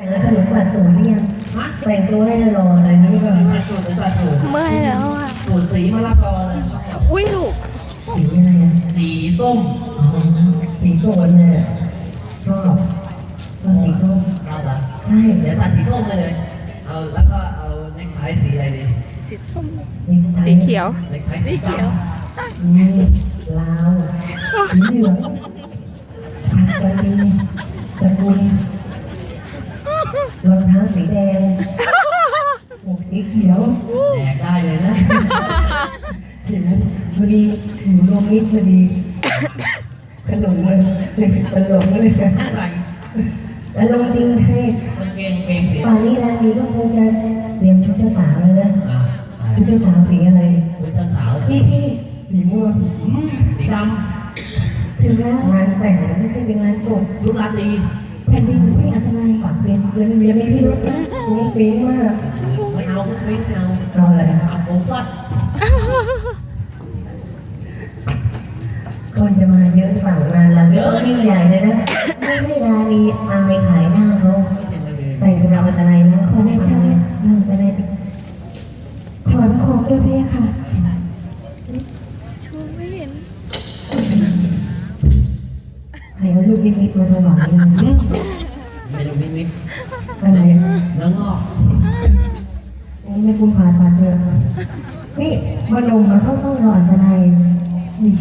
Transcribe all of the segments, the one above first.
แต่งแล้วขนมปัดสูงหรือยังฮะแต่งตัวให้รออะไรนี้ก่อนแต่สูตรแต่สูตรเมื่อยแล้วอะสูตรสีมะละกอเลยอุ้ยลูกสีอะไรอะสีส้มอ๋อสีโกนเลยอะชอบชอบสีส้มเอาละใช่เดี๋ยวตัดสีส้มไปเลย เอาแล้วก็เอาเน็กไทสีอะไรดีสีส้มนี่ใช่สีเขียวเน็กไทสีเขียวนี่ลาวสีเหลืองผัดกะดีสกุลรองเท้า สีแดงหมวกสีเขียวแดกได้เลยนะเห็นไหมพอดีหนูรวมมิตรพอดีขนมเลยเลยตลกเลยอะไรอารมณ์ดีให้กางเกงเกงสีป่านนี้ร้านนี้ก็คงจะเตรียมชุดเจ้าสาวแล้วนะอะชุดเจ้าสาวสีอะไรคุณเจ้าสาวพี่พี่สีม่วงอืมสีดถึงแล้วงานแต่งไม่ใช่เป็นงานจบำรูปราตรีแผ่นดินพี่อัศนัย ปากเป็นเพื่อนเรียนไม่พี่รถนะมีฟีมากไม่เอาไม่เอาเอาอะไรเอาผมฟัดคนจะมาเยอะฝั่งมานเราเยอะยิ่งใหญ่เลยนะ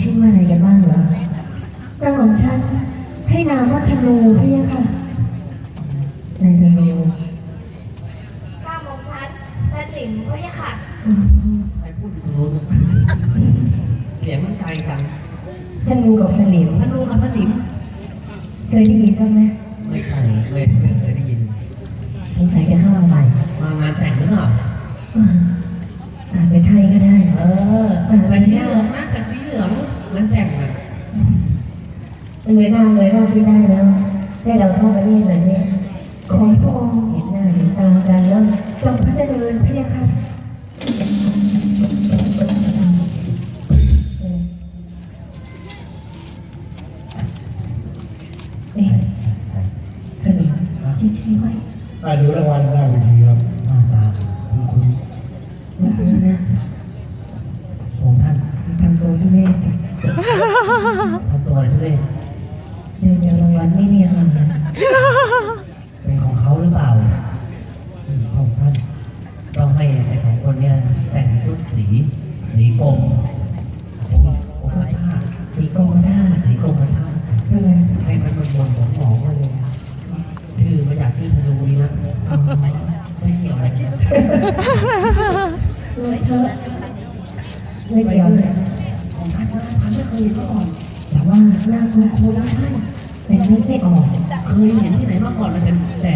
ชื่อว่าอะไรกันบ้างเหรอกระหม่อมฉันให้นามว่าธนูพี่ค่ะในเมนูก้าโมงพันและสิงพี่ค่ะใครพูดอยู่ตรงนู้นเสียงมันไกลกันท่านงูกับสลิมพนุกับพนิมเคยได้ยินบ้างไหมไม่เคยเลยไม่เคยได้ยินสงสัยจะเข้ามาใหม่มางานแต่งหรือเปล่าอ่าอาจจะใช่ก็ได้ เออใส่สีเหลืองนะใส่สีเหลืองมันแต่งอะ เล ยหน้าเลยหน้าที่ได้แล้ว ให้เราเข้าไปเรียนหน่อยสิขอพระองค์เห็นหน้าเห็นตากันแล้วทรงพระเจริญพี่ค่ะเออนี่ขนมชื่อชื่อไว้อ่าดูรางวัลหน้าเวทีครับ หน้าตาคุณคุณ นะนะ องค์ท่าน ทำตัวที่แม่จ้ะ ทำตัวอะไรทุเรศ เดี๋ยวเดี๋ยวรางวัลไม่มีอะไรนะ เป็นของเขาหรือเปล่าอืมของท่านต้องให้ไอ้สองคนเนี้ยแต่งชุด สีสีกรมสีกรมท่าสีกรมท่าสีกรมท่าใช่ไหมให้มันบนบนของหมอมาเลยชื่อมาจากชื่อธนูนี่นะไม่เกี่ยวอะไรเลยเธอไม่เกี่ยวเลยของท่านนะท่านไม่เคยเห็นมาก่อนแต่ว่าหน้าคุ้นคุ้นๆนะท่านแต่นึกไม่ออกเคยเห็นที่ไหนมาก่อนมันแต่แต่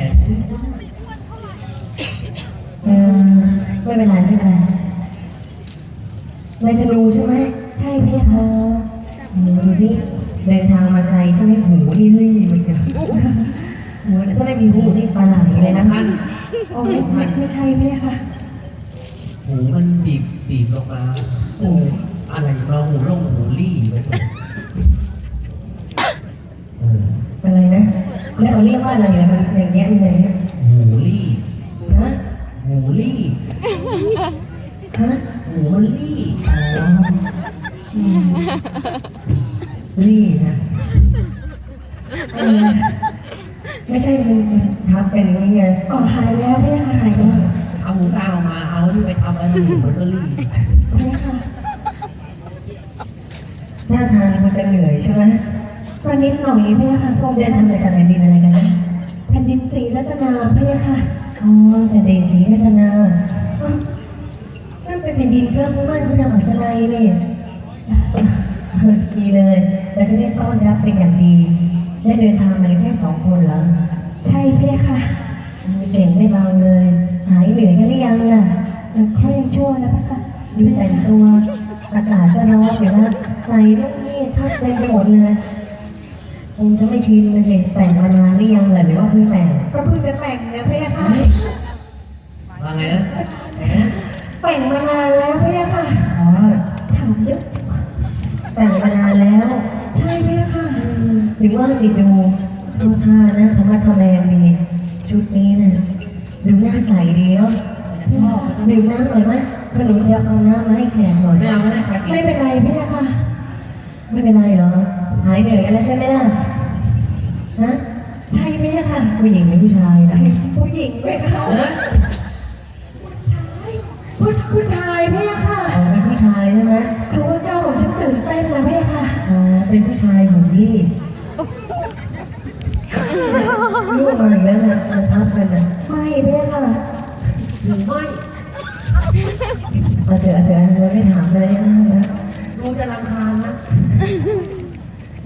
เออไม่เป็นไรไม่เป็นไร ในธนูใช่ไหมใช่พี่เอค่ะอหนูดูดิเดินทางมาไกลต้องให้หูนี่รี่มันจะหูถ้าไม่มีหูนี่ปลาไหลเลยนะท่านโอ้ยไม่ใช่พี่ค่ะหูมันบีบบีบลงมาหูอะไรมาหูลงหูรี่ไปหมดเอออะไรนะแล้วเขาเรียกว่าอะไรนะมันอย่างเงี้ยอย่างเงี้ ออกมาเอาที่ไปทำอะไรหูมันก็รี่พี่ค่ะหน้าทางมันจะเหนื่อยใช่ไหมวันนี้หน่อยพี่ค่ะพระองค์เดินท่านทางมาจากแผ่นดินอะไรกันนะแผ่นดินศรีรัตนาพี่ค่ะอ๋อแผ่นดินศรีรัตนาอ้าวนั่นเป็นแผ่นดินเรื่องมั่นที่นางอัศนัยนี่ดีเลยเราจะได้ต้อนรับเป็นอย่างดีได้เดินทางมาแค่สองคนเหรอใช่พี่ค่ะเก่งไม่เบาเลย หายเหนื่อยกันหรือยังล่ะ เขายังชั่วนะพี่ค่ะดูแต่งตัว อากาศก็ร้อนอยู่แล้วใส่ลูกนี่ทัดเต็มไปหมดเลยคงจะไม่ชินเลยสิแต่งมานานหรือยังล่ะหรือว่าเพิ่งแต่งก็เพิ่งจะแต่งนะพี่ค่ะว่าไงนะไงนะแต่งมานานแล้วพี่ค่ะอ๋อถามเยอะแต่งมานานแล้ว ใช่พี่ค่ะหรือว่าสิดูดูท่านะธรรมะทแมงดีชุดนี้นะดูหน้าใสดีเนาะ ดื่มน้ำหน่อยไหมขนมเดี๋ยวเอาน้ำมาให้แขกหน่อยไม่เอาไม่ได้ครับไม่เป็นไรพี่ค่ะ ไม่เป็นไรเหรอ หายเหนื่อยกันแล้วใช่ไหมล่ะ ฮะ ใช่พี่ค่ะ ผู้หญิงหรือผู้ชายนะผู้หญิงไหมคะ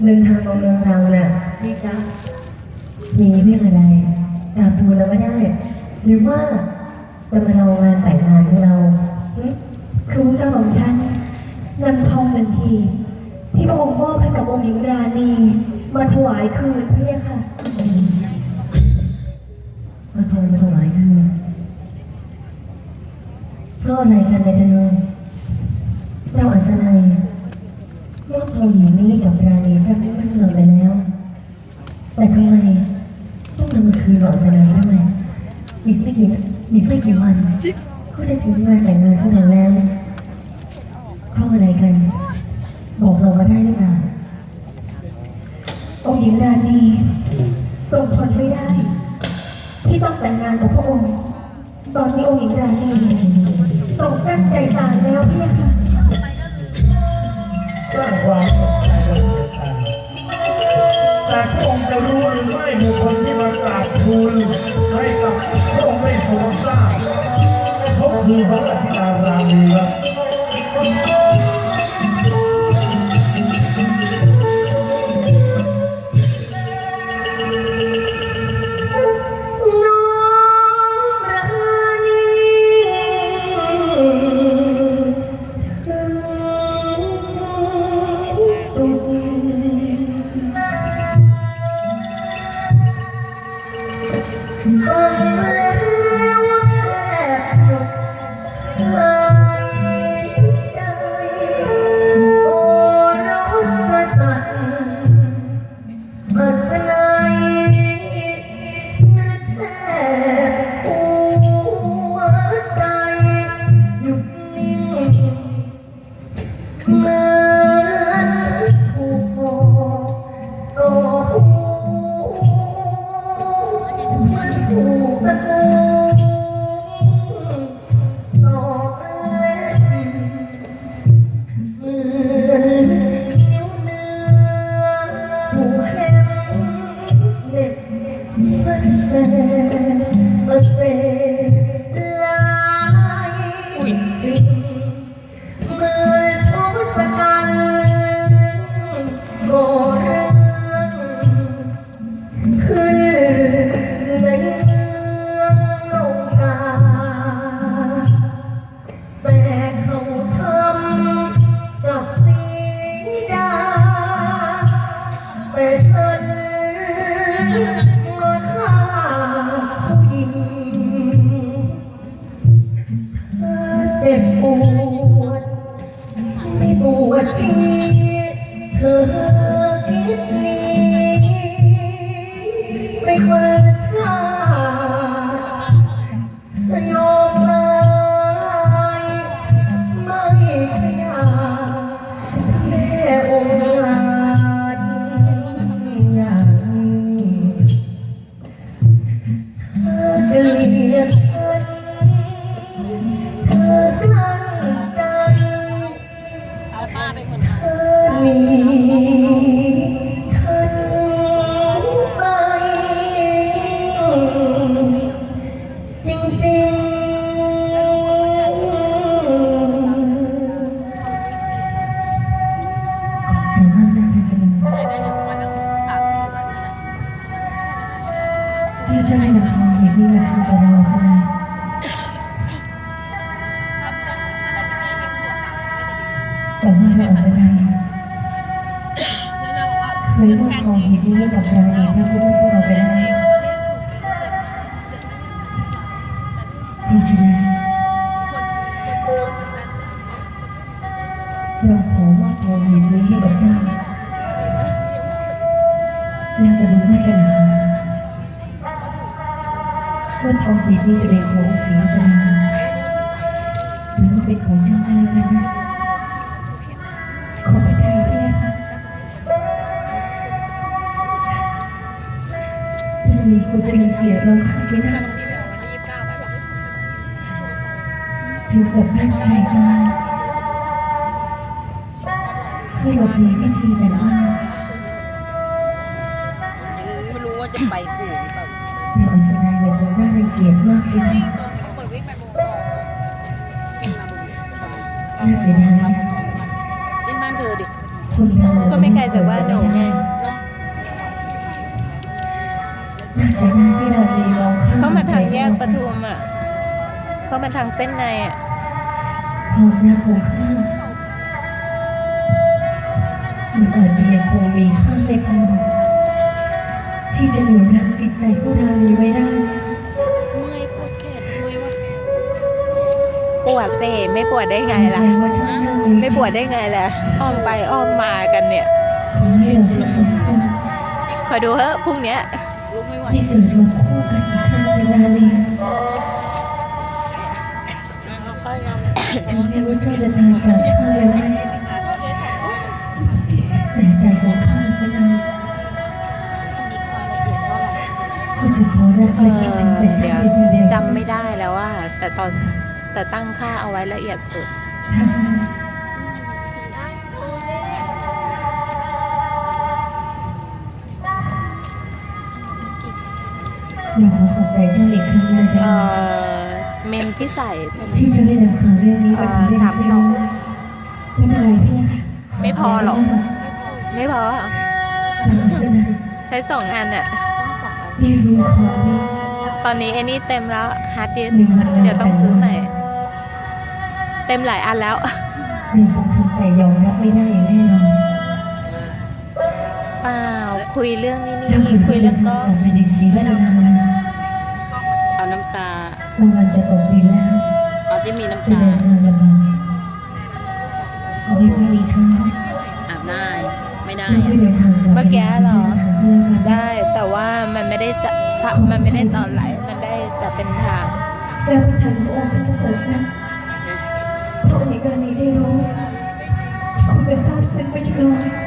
เดินทางมาเมืองเราน่ะนี่จ้ามีเรื่องอะไรตามทูลเราไม่ได้ หรือว่าจะมาเรางานแต่งงานของเราหึคือว่าเจ้าของฉันนำทองหนึ่งที ที่พระองค์มอบให้กับองค์หญิงราณีมาถวายคืนพี่ค่ะ มาทองมาถวายคืนเพราะอะไรกันในธนูเราอัศนัย ยกทองหญิงนี้กับราณีพระพุทธเราไปแล้ว แต่ทำไมต้องนำมาคืนเราอัศนัยทำไมอีกไม่กี่อีกไม่กี่วันก็จะถึงงานแต่งงานของเราแล้วเพราะอะไรกัน บอกเรามาได้หรือเปล่าองค์หญิงราณีทรงทนไม่ได้ ที่ต้องแต่งงานกับพระองค์ ตอนนี้องค์หญิงราณีทรงตั้งใจตายแล้วเพี่ค่ะ ร้างความสนใจแต่พระองค์จะรู้หรือไม่บุคคลที่มากราบทูลให้กับพระองค์ไม่ทรงทราบเขาคือพระอธิการรามีครับ ทองสีนี้จะเป็นของสีจันทร์หรือว่าเป็นของเจ้าแม่กันนะขอพระทัยด้วยค่ะถ้ามีคุณจะมีเกียรติเราค่ะพี่นะถึงกับตั้งใจมาเพื่อหลบหนีวิธีแต่ว่า น่าเสียดายนะใช่บ้านเธอดิคนก็ไม่ไกลจากบ้านหนูไงน่าเสียดายที่เรามีลองข้ามเขามาทางแยกปทุมอะ เขามาทางเส้นในอะความรักของข้ามันอาจจะยังคงมีค่าไม่พอที่จะเหนี่ วดเสไม่ปวดได้ไงล่ะว่าฉันนั่งมีไม่ปวดได้ไงล่ะ อ้อมไปอ้อมมากันเนี่ยขอให้เราทั้งสองคนคอยดูเฮ้พรุ่งเนี้ยลุกไม่ไหวได้เกิดรวมคู่กันอีกครั้งในนาลีค่อยๆเอาถึงไม่รู้เจ้าจะตายจากข้าหรือไม่แต่ใจของข้าสนานก็จะขอรักเอและคิดอถึงแต่เดี๋ยวเจ้าเดียวจำไม่ได้แล้วว่า แต่ตอน แต่ตั้งค่าเอาไว้ละเอียดสุด เดี๋ยวขอขอบใจเจ้าอีกครั้งนะเอจ๊ะอ เมนที่ใส่ใช่ไหม ที่จะได้นำข่าวเรื่องนี้มาถึงเรื่องที่รู้ไม่เป็นไรพี่ค่ะไม่พอหรอก ไม่พอเราสนานใช้สองอันอะได้รู้ของนี้ตอนนี้ไอ้นี่เต็มแล้วฮาร์ดดิสหนึ่งวันเดี๋ยวต้องซื้อใหม่ เต็มหลายอันแล้ว หนึ่งคงทำใจยอมรับไม่ได้อย่างแน่นอนเปล่า คุยเรื่องนี้เจ้านี่คือคุยเรื่องก็ของแผ่นดินศรีและนาเอาน้ำตา รางวัลจะตกดินแล้วเอาที่มีน้ำจะตาเดินทางลำบากขอให้พี่มีช่วยอาบได้ไม่ได้เราไม่เดินทางกลับเมื่อกี้เหรอเรื่องกันได้ แต่ว่ามันไม่ได้จะมันไม่ได้ตอนไหล มันได้แต่เป็นทางแล้วพระทัยขององค์เจ้าประเสริฐนะ บซึ้